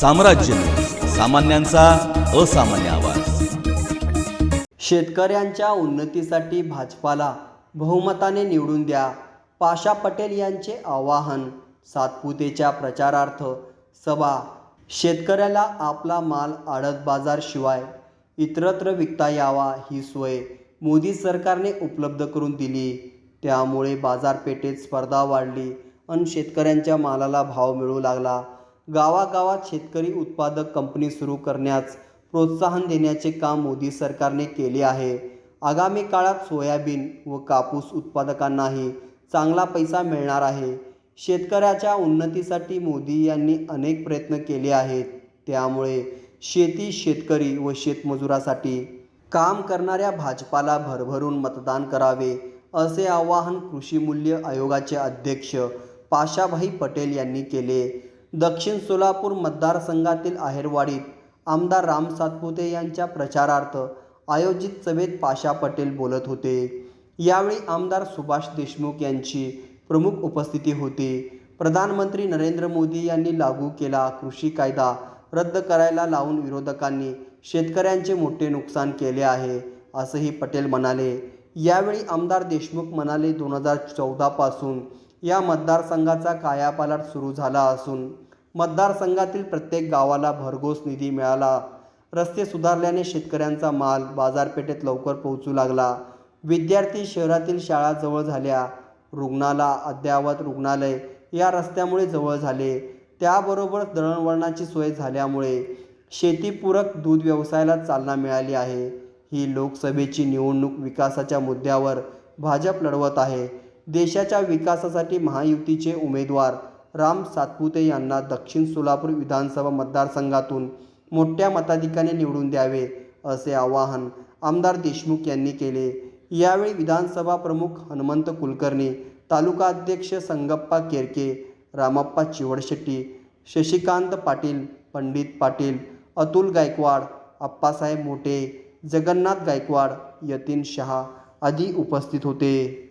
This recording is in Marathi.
साम्राज्य. सामान्यांचा असामान्य आवाज. शेतकऱ्यांच्या उन्नतीसाठी भाजपाला बहुमताने निवडून द्या पाशा पटेल यांचे आवाहन. सातपुतेच्या प्रचारार्थ सभा. शेतकऱ्याला आपला माल आडत बाजार शिवाय इतरत्र विकता यावा ही सोय मोदी सरकारने उपलब्ध करून दिली. त्यामुळे बाजारपेठेत स्पर्धा वाढली आणि शेतकऱ्यांच्या मालाला भाव मिळू लागला. गावागावात शेतकरी उत्पादक कंपनी सुरू करण्यास प्रोत्साहन देण्याचे काम मोदी सरकारने केले आहे. आगामी काळात सोयाबीन व कापूस उत्पादकांनाही चांगला पैसा मिळणार आहे. शेतकऱ्याच्या उन्नतीसाठी मोदी यांनी अनेक प्रयत्न केले आहेत. त्यामुळे शेती शेतकरी व शेतमजुरासाठी काम करणाऱ्या भाजपाला भरभरून मतदान करावे असे आवाहन कृषी मूल्य आयोगाचे अध्यक्ष पाशाभाई पटेल यांनी केले. दक्षिण सोलापूर मतदारसंघातील आहेरवाडीत आमदार राम सातपुते यांच्या प्रचारार्थ आयोजित सभेत पाशा पटेल बोलत होते. यावेळी आमदार सुभाष देशमुख यांची प्रमुख उपस्थिती होती. प्रधानमंत्री नरेंद्र मोदी यांनी लागू केला कृषी कायदा रद्द करायला लावून विरोधकांनी शेतकऱ्यांचे मोठे नुकसान केले आहे असंही पटेल म्हणाले. यावेळी आमदार देशमुख म्हणाले दोन हजार चौदापासून या मतदारसंघाचा कायापालट सुरू झाला असून मतदारसंघातील प्रत्येक गावाला भरघोस निधी मिळाला. रस्ते सुधारल्याने शेतकऱ्यांचा माल बाजारपेठेत लवकर पोहोचू लागला. विद्यार्थी शहरातील शाळा जवळ झाल्या. रुग्णाला अद्ययावत रुग्णालय या रस्त्यामुळे जवळ झाले. त्याबरोबर दळणवळणाची सोय झाल्यामुळे शेतीपूरक दूध व्यवसायाला चालना मिळाली आहे. ही लोकसभेची निवडणूक विकासाच्या मुद्द्यावर भाजप लढवत आहे. देशाच्या विकासासाठी महायुतीचे उमेदवार राम सातपुते यांना दक्षिण सोलापूर विधानसभा मतदारसंघातून मोठ्या मताधिकाने निवडून द्यावे असे आवाहन आमदार देशमुख यांनी केले. यावेळी विधानसभा प्रमुख हनुमंत कुलकर्णी तालुका अध्यक्ष संगप्पा केरके रामप्पा चिवडशेट्टी शशिकांत पाटील पंडित पाटील अतुल गायकवाड अप्पासाहेब मोठे जगन्नाथ गायकवाड यतीन शहा आदी उपस्थित होते.